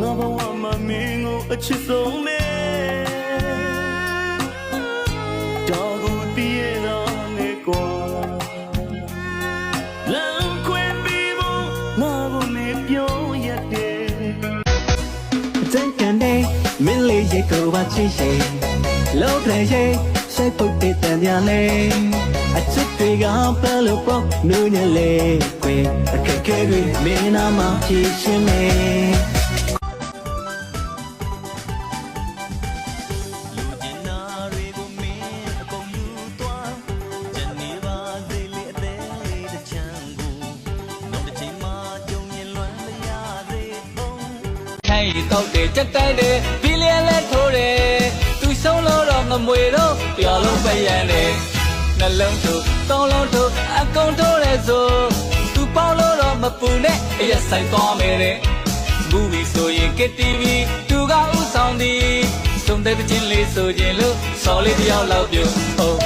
ငါဘဝမှာမင်းကိုအချစ်ဆုံးပဲတော်ကိုတည်ရတော့နေကွာလမ်းခွဲပြီးဖို့ငါကိုမပြောရတယ်စိတ်ကနေမင်းလေးရဲ့ကိုပါချစ်ရဲ့လောက်တယ်ရဲ့စိတ်ပုတ်တဲ့တန်ရလဲအချစ်တွေကပယ်လို့ပေါ့နူးညလေခွေအခက်ခဲတွေမင်းနာမှာဖြေရှင်းမယ် ခိုင်းတောက်တယ်ကြက်တိုက်တယ်ဘီလျံလဲထိုးတယ်သူဆုံးလို့တော့မမွေတော့ပြောလုံးပဲရန်တယ်နှလုံးထိုးသုံးလုံးထိုးအကုန်ထိုးတယ်ဆိုသူပေါင်းလို့တော့မပူနဲ့အရက်ဆိုင်သွားမယ်တဲ့ဘူဘီဆိုရင် KTV သူကဥဆောင်သည်သုံးတဲ့ချင်းလေးဆိုခြင်းလို့စော်လေးတယောက်လောက်ပြုံးဟုတ်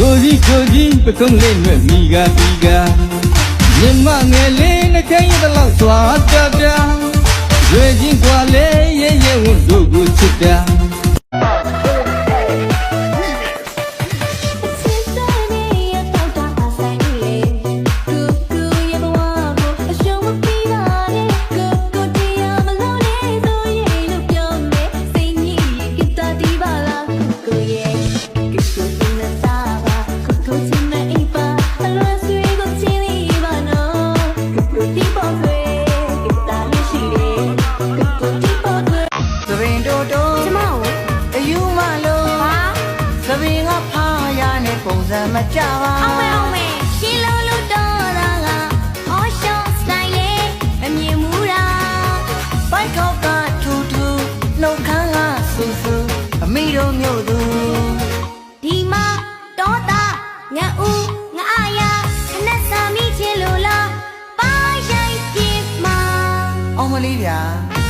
ကိုကြီးကိုကြီးပကုံးလေးနဲ့မိကမိကမြမငယ်လေးနှခိုင်းရတဲ့လောက်သွားတတာရွေချင်းกว่าလေရဲရဲဝတ်တို့ကိုချစ်တာ စံမကြပါအောင်မအောင်မေရှင်းလို့လို့တော့တာက all shot style လေးအမြင်မူတာဘိုက်ခေါက်ကထူထူနှုတ်ခမ်းကဆူဆူအမိတို့မြို့သူဒီမှာတော့တာငါဦးငါအာယာခနဲ့စာမိချင်လို့လားပါရိုက်ပြမှာအောင်မလေးဗျာဟ